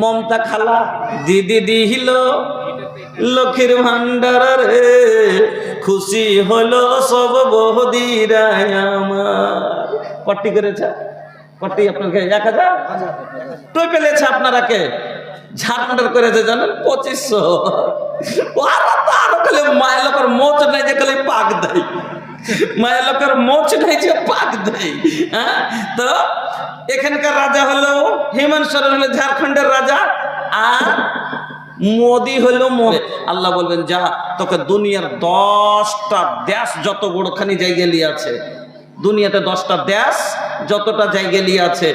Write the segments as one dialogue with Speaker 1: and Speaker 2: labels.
Speaker 1: মমতা খালা, দিদি দিহিল, লক্ষ্মীর ভান্ডার রে। খুশি হলো সব বহদিরা আমার। করেছে? কটি আপনাকে? এক হাজার? টই পেলেছে আপনারা কে? ঝাড়খণ্ডের করেছে জানেন? পঁচিশশো। মায়ের লোকের মোচ নাই যে পাক দেয়। মোচ নাই যে পাক দেয়। হ্যাঁ? তো এখানকার রাজা হলো হেমন্ত সোরেন হলো ঝাড়খণ্ডের রাজা আর মোদি হলো আল্লাহ বলবেন, যা, তোকে দুনিয়ার দশটা দেশ যত বড়খানি জায়গা নিয়ে আছে, দুনিয়াতে দশটা দেশ যতটা জায়গা নিয়ে আছে,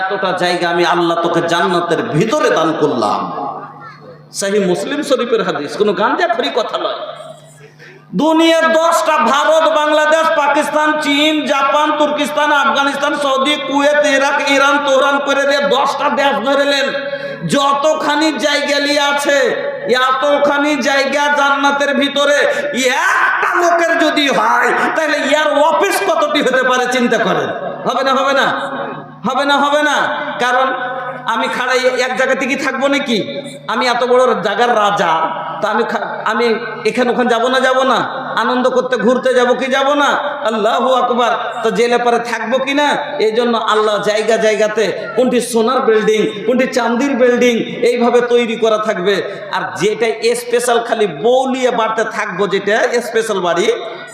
Speaker 1: এতটা জায়গা আমি আল্লাহ তোকে জান্নাতের ভিতরে দান করলাম। সাহি মুসলিম শরীফের হাদিস, কোনো গাঞ্জা ফ্রি কথা নয়। দুনিয়ার দশটা ভারত, বাংলাদেশ, পাকিস্তান, চীন, Japan, Turkistan, Afghanistan, Saudi, Kuwait, Iraq, Iran Toran করে দিয়ে দশটা দেশ ধরেলেন যতখানি জায়গা নিয়ে আছে, এতখানি জায়গা জান্নাতের ভিতরে একটা লোকের যদি হয়, তাহলে ইয়ার অফিস কতটি হতে পারে চিন্তা করেন? হবে না হবে না? হবে না হবে না? কারণ আমি খাড়াই এক জায়গা থেকে থাকব নাকি? আমি এত বড় জায়গার রাজা, তা আমি আমি এখানে ওখানে যাব না, যাব না? আনন্দ করতে, ঘুরতে যাব কি যাব না? আল্লাহ আকবার। তো জেলে পরে থাকব কি না? এই জন্য আল্লাহ জায়গা জায়গাতে কোনটি সোনার বিল্ডিং, কোনটি চান্দির বিল্ডিং এইভাবে তৈরি করা থাকবে। আর যেটা স্পেশাল খালি বৌলিয়ে বাড়তে থাকব, যেটা স্পেশাল বাড়ি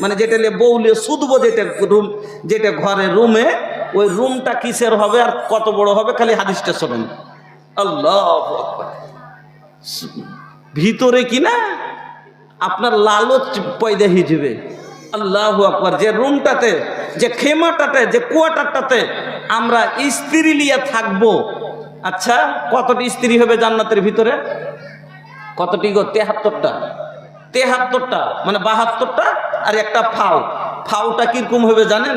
Speaker 1: মানে যেটা নিয়ে বৌলিয়ে শুধবো, যেটা রুম যেটা ঘরে রুমে ওই রুমটা কিসের হবে আর কত বড় হবে খালি হাদিসটা শোনেন। আল্লাহ ভিতরে কি না আপনার লালচ পয়দা হিজবে আল্লাহ আকবার, যে রুমটাতে, যে খেমাটাতে, যে কুয়াটারটাতে আমরা স্ত্রী লিয়ে থাকব। আচ্ছা কতটি স্ত্রী হবে জান্নাতের ভিতরে? কতটি গো? তেহাত্তরটা। তেহাত্তরটা মানে বাহাত্তরটা আর একটা ফাউ। ফাউটা কীরকম হবে জানেন?